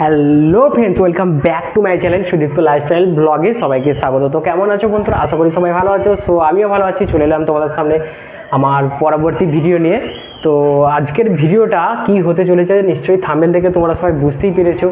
Hello friends welcome back to my channel Sudipta lifestyle ব্লগে সবাইকে স্বাগত। তো কেমন আছো বন্ধুরা? আশা করি সবাই ভালো আছো। সো আমিও ভালো আছি। চলে এলাম তোমাদের সামনে আমার পরবর্তী ভিডিও নিয়ে। তো, আজকের ভিডিওটা কি হতে চলেছে, নিশ্চয়ই থামেল দেখে তোমরা সবাই বুঝতেই পেরেছ।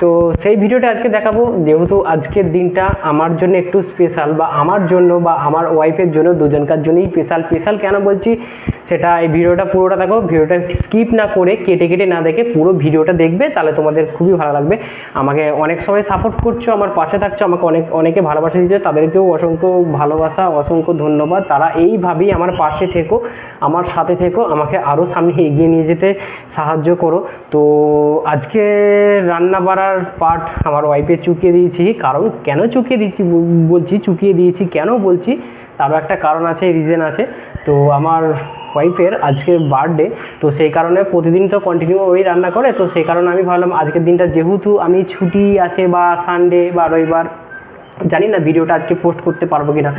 তো সেই ভিডিওটা আজকে দেখাবো। যেহেতু আজকের দিনটা আমার জন্য একটু স্পেশাল বা আমার জন্য বা আমার ওয়াইফের জন্য, দুজনকার জন্যই স্পেশাল স্পেশাল কেন বলছি? সেটা এই ভিডিওটা পুরোটা দেখো। ভিডিওটা স্কিপ না করে কেটে কেটে না দেখে পুরো ভিডিওটা দেখবে, তাহলে তোমাদের খুবই ভালো লাগবে। আমাকে অনেক সময় সাপোর্ট করছ, আমার পাশে থাকছো, আমাকে অনেক, অনেকে ভালোবাসা দিচ্ছে তাদেরকেও অসংখ্য ভালোবাসা, অসংখ্য ধন্যবাদ। তারা এইভাবেই আমার পাশে থেকো, আমার সাথে থেকো, আমাকে আরও সামনে এগিয়ে নিয়ে যেতে সাহায্য করো। তো আজকে রান্না বাড়ার পার্ট আমার ওয়াইফে চুকিয়ে দিয়েছি। কারণ কেন চুকিয়ে দিচ্ছি? বলছি, চুকিয়ে দিয়েছি কেন বলছি? তারও একটা কারণ আছে রিজেন আছে। তো আমার ওয়াইফের আজকে বার্থডে তো সেই কারণে প্রতিদিন তো কন্টিনিউ ওই রান্না করে। তো সেই কারণে আমি ভাবলাম, আজকের দিনটা যেহেতু আমি ছুটি আছে বা সানডে বা রবিবার, জানি না ভিডিওটা আজকে পোস্ট করতে পারব কি না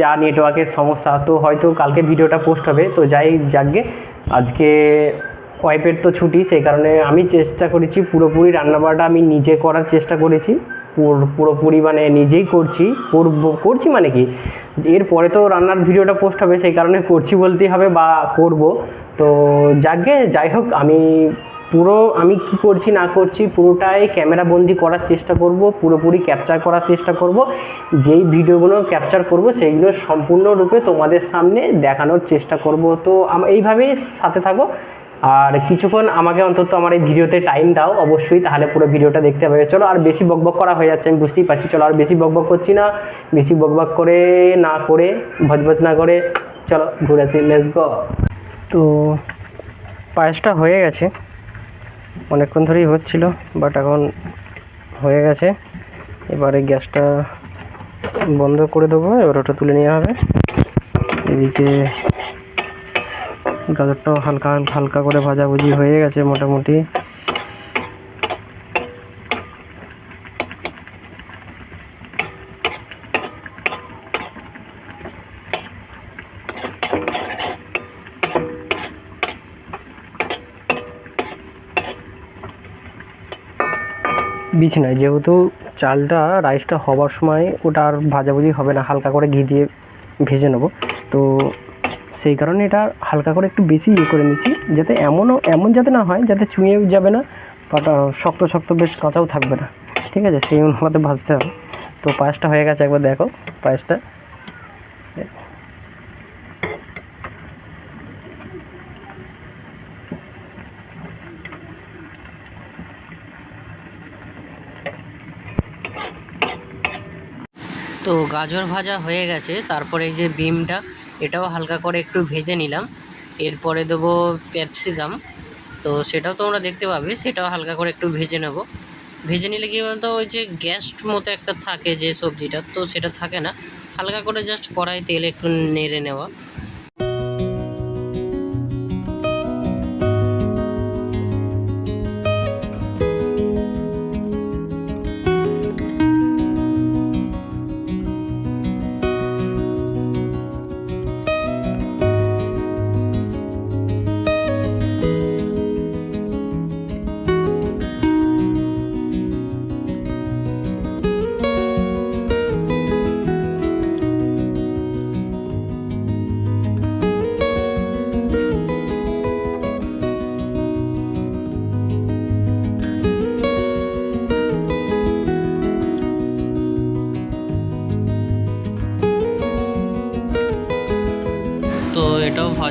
যা নেটওয়ার্কের সমস্যা, তো হয়তো কালকে ভিডিওটা পোস্ট হবে। তো যাই যাকগে আজকে ওয়াইফের তো ছুটি, সেই কারণে আমি চেষ্টা করেছি, পুরোপুরি রান্নাবাড়াটা আমি নিজে করার চেষ্টা করেছি। পুর- পুরোপুরি মানে নিজেই করছি, করব, করছি মানে কি? এরপরে তো রান্নার ভিডিওটা পোস্ট হবে, সেই কারণে করছি বলতেই হবে বা করব। তো যাকগে যাই হোক, আমি পুরো, আমি কি করছি, না করছি, পুরোটাই ক্যামেরা বন্দি করার চেষ্টা করব, পুরোপুরি ক্যাপচার করার চেষ্টা করব। যেই ভিডিওগুলো ক্যাপচার করব, সেইগুলো সম্পূর্ণরূপে তোমাদের সামনে দেখানোর চেষ্টা করব। তো এইভাবেই সাথে থাকো। আর কিছুক্ষণ আমাকে অন্তত আমার এই ভিডিওতে টাইম দাও, অবশ্যই, তাহলে পুরো ভিডিওটা দেখতে হবে চলো, আর বেশি বকবক করা হয়ে যাচ্ছে, আমি বুঝতেই পারছি। চলো, আর বেশি বকবক করছি না, বেশি বকবক করে না করে, ভজভজ না করে, চলো, ঘুরে আসি লেটস গো তো, পায়েসটা হয়ে গেছে, অনেকক্ষণ ধরেই হচ্ছিল বাট এখন হয়ে গেছে। এবারে গ্যাসটা বন্ধ করে দেবো, এবার ওটা তুলে নেওয়া হবে। এদিকে গাজরটাও হালকা হালকা করে ভাজাভুজি হয়ে গেছে মোটামুটি। বিছনায় যেহেতু চালটা, রাইসটা হবার সময় ওটা আর ভাজাভুজি হবে না, হালকা করে ঘি দিয়ে ভেজে নেব। তো সেই কারণে এটা হালকা করে একটু বেশি ইয়ে করে নিচ্ছি, যাতে এমনও, এমন যাতে না হয়, যাতে চুঁয়েও যাবে না, বাট শক্ত শক্ত বেশ কাঁচাও থাকবে না। ঠিক আছে, সেই অনুপাতে ভাজতে হবে। তো পায়েসটা হয়ে গেছে, একবার দেখো পায়েসটা। তো গাজর ভাজা হয়ে গেছে, তারপরে এই যে বিমটা এটাও হালকা করে একটু ভেজে নিলাম। এরপরে দেবো ক্যাপসিকাম। তো সেটাও তোমরা দেখতে পাবে, সেটাও হালকা করে একটু ভেজে নেব। ভেজে নিলে কী বলতো, ওই যে গ্যাস্ট মতো একটা থাকে যে সবজিটা, তো সেটা থাকে না। হালকা করে জাস্ট কড়াই তেল একটু নেড়ে নেওয়া।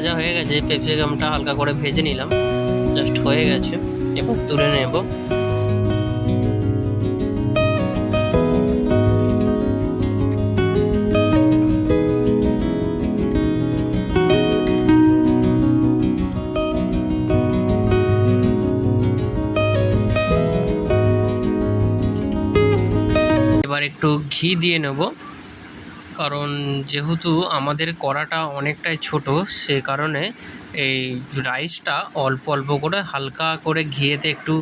ভাজা হয়ে গেছে ক্যাপসিকামটা হালকা করে ভেজে নিলাম। জাস্ট হয়ে গেছে, এবার তুলে নেব। এবার একটু ঘি দিয়ে নেব। কারণ যেহেতু আমাদের কড়াটা অনেকটাই ছোট, সে কারণে এই রাইসটা অল্প অল্প করে হালকা করে ঘিয়েতে একটু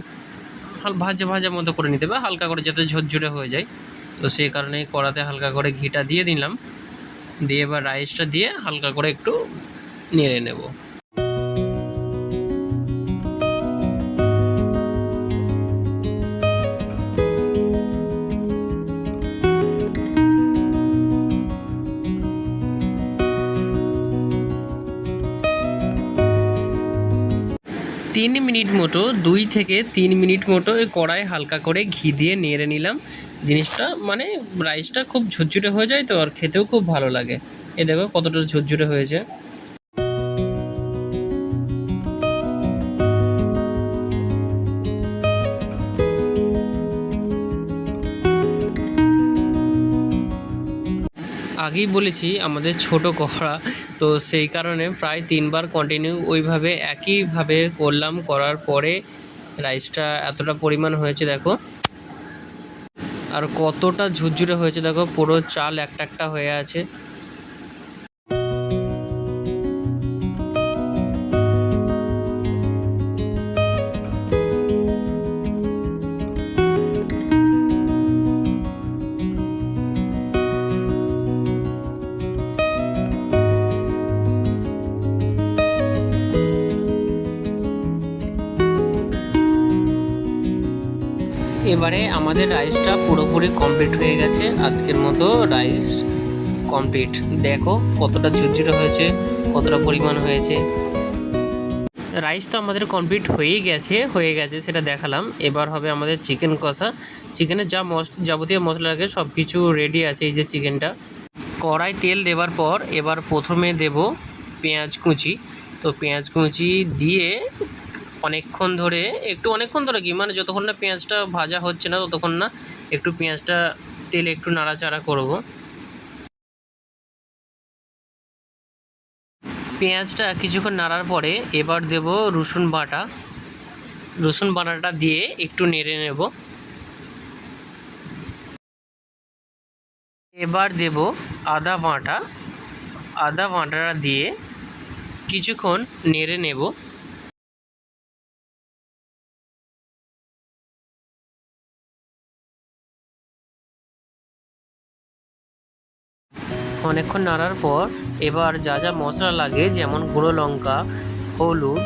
ভাজা ভাজে মতো করে নিতে হবে, হালকা করে যাতে ঝরঝরে হয়ে যায়। তো সেই কারণে কড়াতে হালকা করে ঘিটা দিয়ে দিলাম। দিয়ে এবার রাইসটা দিয়ে হালকা করে একটু নেড়ে নেব। তিন মিনিট মতো, দুই থেকে তিন মিনিট মতো ওই কড়াই হালকা করে ঘি দিয়ে নেড়ে নিলাম। জিনিসটা মানে রাইসটা খুব ঝুরঝুরে হয়ে যায় তো, আর খেতেও খুব ভালো লাগে। এ দেখো কতটা ঝুরঝুরে হয়েছে। আগেই বলেছি, আমাদের ছোট কড়া। তো সেই কারণে প্রায় তিনবার কন্টিনিউ ওইভাবে একইভাবে করলাম, করার পরে রাইসটা এতটা পরিমাণ হয়েছে, দেখো। আর কতটা ঝুরঝুরে হয়েছে, দেখো, পুরো চাল একটা একটা হয়ে আছে। এবারে আমাদের রাইসটা পুরোপুরি কমপ্লিট হয়ে গেছে। আজকের মতো রাইস কমপ্লিট দেখো কতটা ঝুরঝুরে হয়েছে, কতটা পরিমাণ হয়েছে। রাইস তো আমাদের কমপ্লিট হয়েই গেছে, হয়ে গেছে সেটা দেখালাম। এবার হবে আমাদের চিকেন কষা। চিকেনের যা মশ যাবতীয় মশলা লাগে সব কিছু রেডি আছে এই যে চিকেনটা কড়াই তেল দেওয়ার পর এবার প্রথমে দেব পেঁয়াজ কুচি। তো পেঁয়াজ কুচি দিয়ে অনেকক্ষণ ধরে, একটু অনেকক্ষণ ধরে কি? মানে যতক্ষণ না পেঁয়াজটা ভাজা হচ্ছে না, ততক্ষণ না একটু পেঁয়াজটা তেলে একটু নাড়াচাড়া করব। পেঁয়াজটা কিছুক্ষণ নাড়ার পরে এবার দেব রসুন বাটা। রসুন বাটাটা দিয়ে একটু নেড়ে নেব। এবার দেব আদা বাটা। আদা বাটাটা দিয়ে কিছুক্ষণ নেড়ে নেব। অনেকক্ষণ নাড়ার পর এবার যা যা মশলা লাগে, যেমন গুঁড়ো লঙ্কা, হলুদ,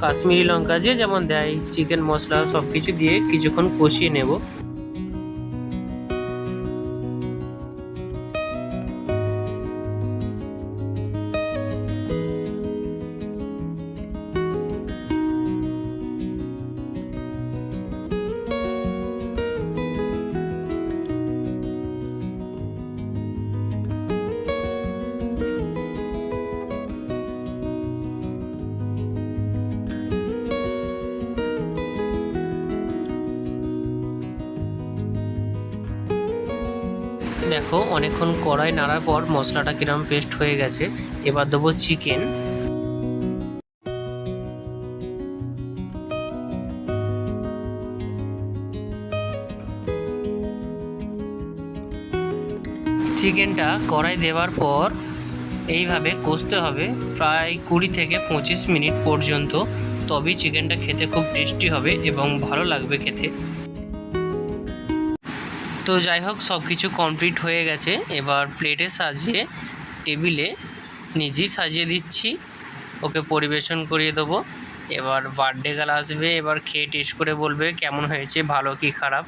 কাশ্মীরি লঙ্কা, যে যেমন দেয়, চিকেন মশলা সব কিছু দিয়ে কিছুক্ষণ কষিয়ে নেব। দেখো, অনেকক্ষণ কড়াই নাড়ার পর মশলাটা কিরম পেস্ট হয়ে গেছে, এবার দেবো চিকেন চিকেনটা কড়াই দেওয়ার পর এইভাবে কষতে হবে প্রায় কুড়ি থেকে পঁচিশ মিনিট পর্যন্ত। তবেই চিকেনটা খেতে খুব টেস্টি হবে এবং ভালো লাগবে খেতে। তো যাই হোক, সব কিছু কমপ্লিট হয়ে গেছে। এবার প্লেটে সাজিয়ে টেবিলে নিজেই সাজিয়ে দিচ্ছি। ওকে পরিবেশন করিয়ে দেবো। এবার বার্থডে গাল আসবে। এবার খেয়ে টেস্ট করে বলবে, কেমন হয়েছে, ভালো কি খারাপ?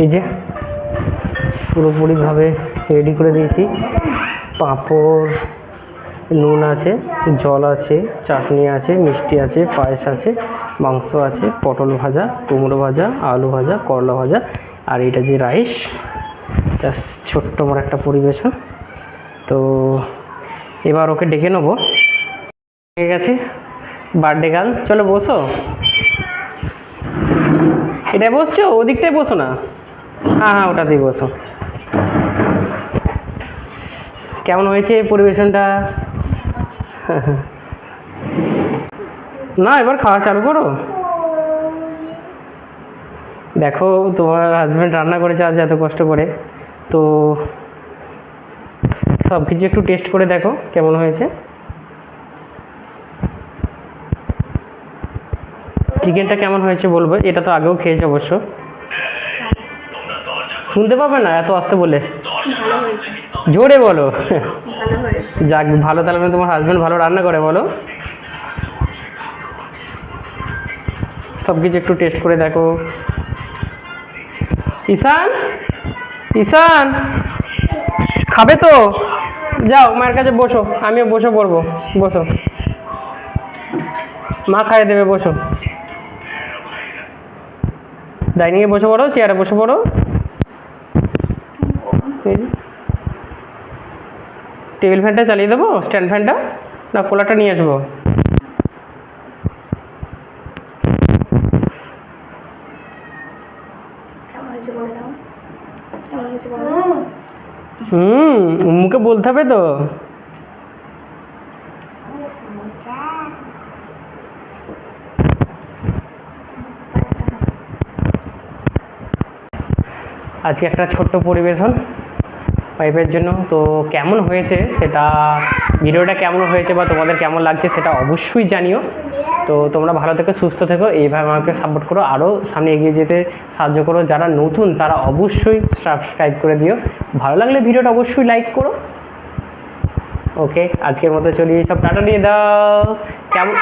এই যে পুরোপুরিভাবে রেডি করে দিয়েছি। পাঁপড়, নুন আছে, জল আছে, চাটনি আছে, মিষ্টি আছে, পায়েস আছে, মাংস আছে, পটল ভাজা, কুমড়ো ভাজা, আলু ভাজা, করলা ভাজা আর এটা যে রাইস জাস্ট ছোট্ট আমার একটা পরিবেশন। তো এবার ওকে ডেকে নেব। ঠিক আছে? বার্থডে গার্ল চলো বসো। এটাই বসছো? ওদিকটায় বসো না। হ্যাঁ হ্যাঁ ওটাতেই বসো কেমন হয়েছে পরিবেশনটা? না, এবার খাওয়া চালু করো। দেখো, তোমার হাজব্যান্ড রান্না করেছে আজ এত কষ্ট করে। তো সব কিছু একটু টেস্ট করে দেখো, কেমন হয়েছে। চিকেনটা কেমন হয়েছে বলব? এটা তো আগেও খেয়েছে অবশ্য। শুনতে পাবে না, এত আসতে বলে। জোরে বলো। যাক, ভালো তাহলে মানে তোমার হাজব্যান্ড ভালো রান্না করে, বলো। সব কিছু একটু টেস্ট করে দেখো। ঈশান? ঈশান? খাবে তো? যাও, মায়ের কাছে বসো, আমিও বসে পড়ব, বসো। মা খাইয়ে দেবে, বসো। ডাইনিংয়ে বসে পড়ো, চেয়ারে বসে পড়ো এই যে। টেবিল ফ্যানটা চালিয়ে দেবো, স্ট্যান্ড ফ্যানটা? না কোলাটা নিয়ে আসব। হুম মুখে বলতে হবে তো। আজকে একটা ছোট্ট পরিবেশন। পাইপের জন্য। তো কেমন হয়েছে সেটা ভিডিওটা কেমন হয়েছে বা তোমাদের কেমন লাগছে সেটা অবশ্যই জানিও। তো তোমরা ভালো থেকো, সুস্থ থেকো, এইভাবে আমাকে সাপোর্ট করো। আরও সামনে এগিয়ে যেতে সাহায্য করো। যারা নতুন, তারা অবশ্যই সাবস্ক্রাইব করে দিও। ভালো লাগলে ভিডিওটা অবশ্যই লাইক করো। ওকে আজকের মতো চলি সব টাটা দিয়ে দাও। কেমন